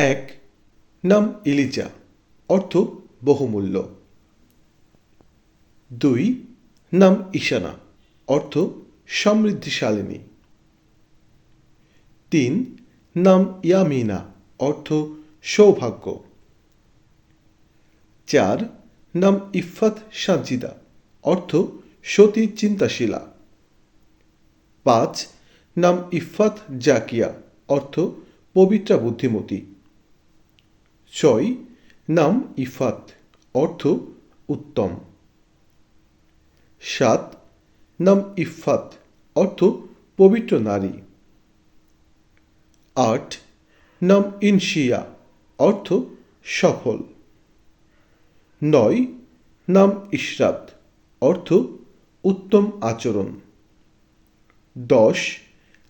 এক, নাম ইলিজা অর্থ বহুমূল্য। দুই, নাম ঈশানা, অর্থ সমৃদ্ধিশালিনী। তিন, নাম ইয়ামিনা, অর্থ সৌভাগ্য। চার, নাম ইফাত সাজিদা অর্থ সতী চিন্তাশীলা। পাঁচ, নাম ইফাত জাকিয়া, অর্থ পবিত্রা বুদ্ধিমতী। ছয়, নাম ইফাত, অর্থ উত্তম। সাত, নাম ইফাত, অর্থ পবিত্র নারী। আট, নাম ইনশিয়া, অর্থ সফল। নয়, নাম ইশরাত, অর্থ উত্তম আচরণ। দশ,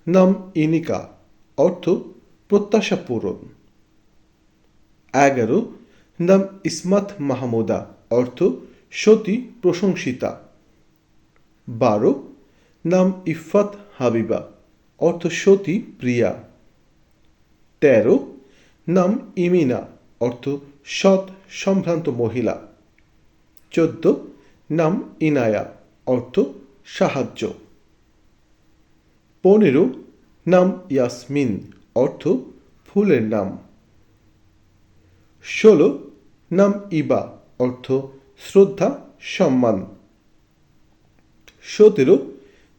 নাম ইনিকা, অর্থ প্রত্যাশা পূরণ এগারো, নাম ইসমাত মাহমুদা, অর্থ সতী প্রশংসিতা। বারো, নাম ইফাত হাবিবা, অর্থ সতী প্রিয়া। তেরো, নাম ইমিনা, অর্থ সৎ সম্ভ্রান্ত মহিলা। চোদ্দ, নাম ইনায়া, অর্থ সাহায্য। পনেরো, নাম ইয়াসমিন, অর্থ ফুলের নাম। ষোলো, নাম ইবা, অর্থ শ্রদ্ধা, সম্মান। সতেরো,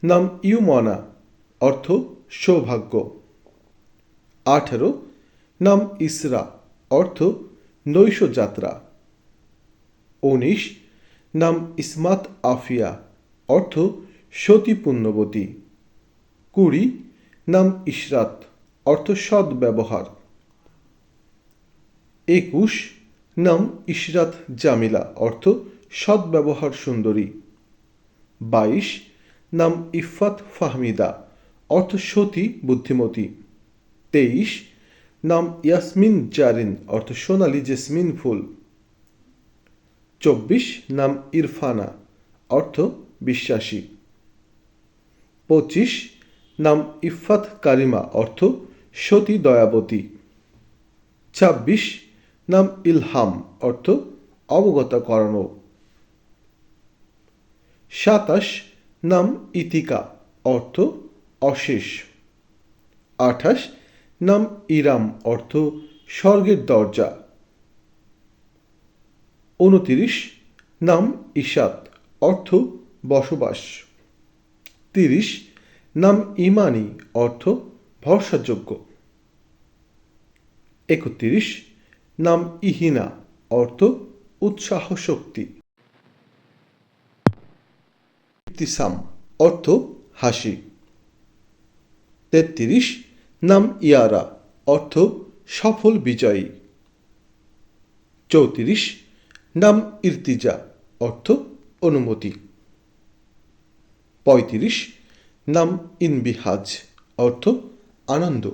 নাম ইউমনা, অর্থ সৌভাগ্য। আঠেরো, নাম ইসরা, অর্থ নৈশ যাত্রা উনিশ, নাম ইসমাত আফিয়া, অর্থ সতী পুণ্যবতী কুড়ি, নাম ইশরাত, অর্থ সদ্ব্যবহার। ব্যবহার একুশ, নাম ইশরাত জামিলা, অর্থ সৎ ব্যবহার সুন্দরী। বাইশ, নাম ইফাত ফাহমিদা, অর্থ সতী, বুদ্ধিমতী। তেইশ, নাম ইয়াসমিন জারিন, অর্থ সোনালি জেসমিন ফুল। চব্বিশ, নাম ইরফানা, অর্থ বিশ্বাসী। পঁচিশ, নাম ইফাত কারিমা, অর্থ সতী দয়াবতী। ছাব্বিশ নাম ইলহাম, অর্থ অবগত করানো। সাতাশ, নাম ইতিকা, অর্থ অশেষ। আঠাশ, নাম ইরাম, অর্থ স্বর্গের দরজা। উনতিরিশ, নাম ইশাত অর্থ বসবাস। তিরিশ, নাম ইমানি, অর্থ ভরসাযোগ্য। একত্রিশ নাম ইহিনা, অর্থ উৎসাহ শক্তি। ইবতিসাম, অর্থ হাসি। তেত্রিশ, নাম ইয়ারা, অর্থ সফল বিজয়ী। চৌত্রিশ, নাম ইর্তিজা, অর্থ অনুমতি। পঁয়ত্রিশ, নাম ইনবিহাজ, অর্থ আনন্দ।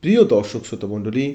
প্রিয় দর্শক শ্রোতমণ্ডলী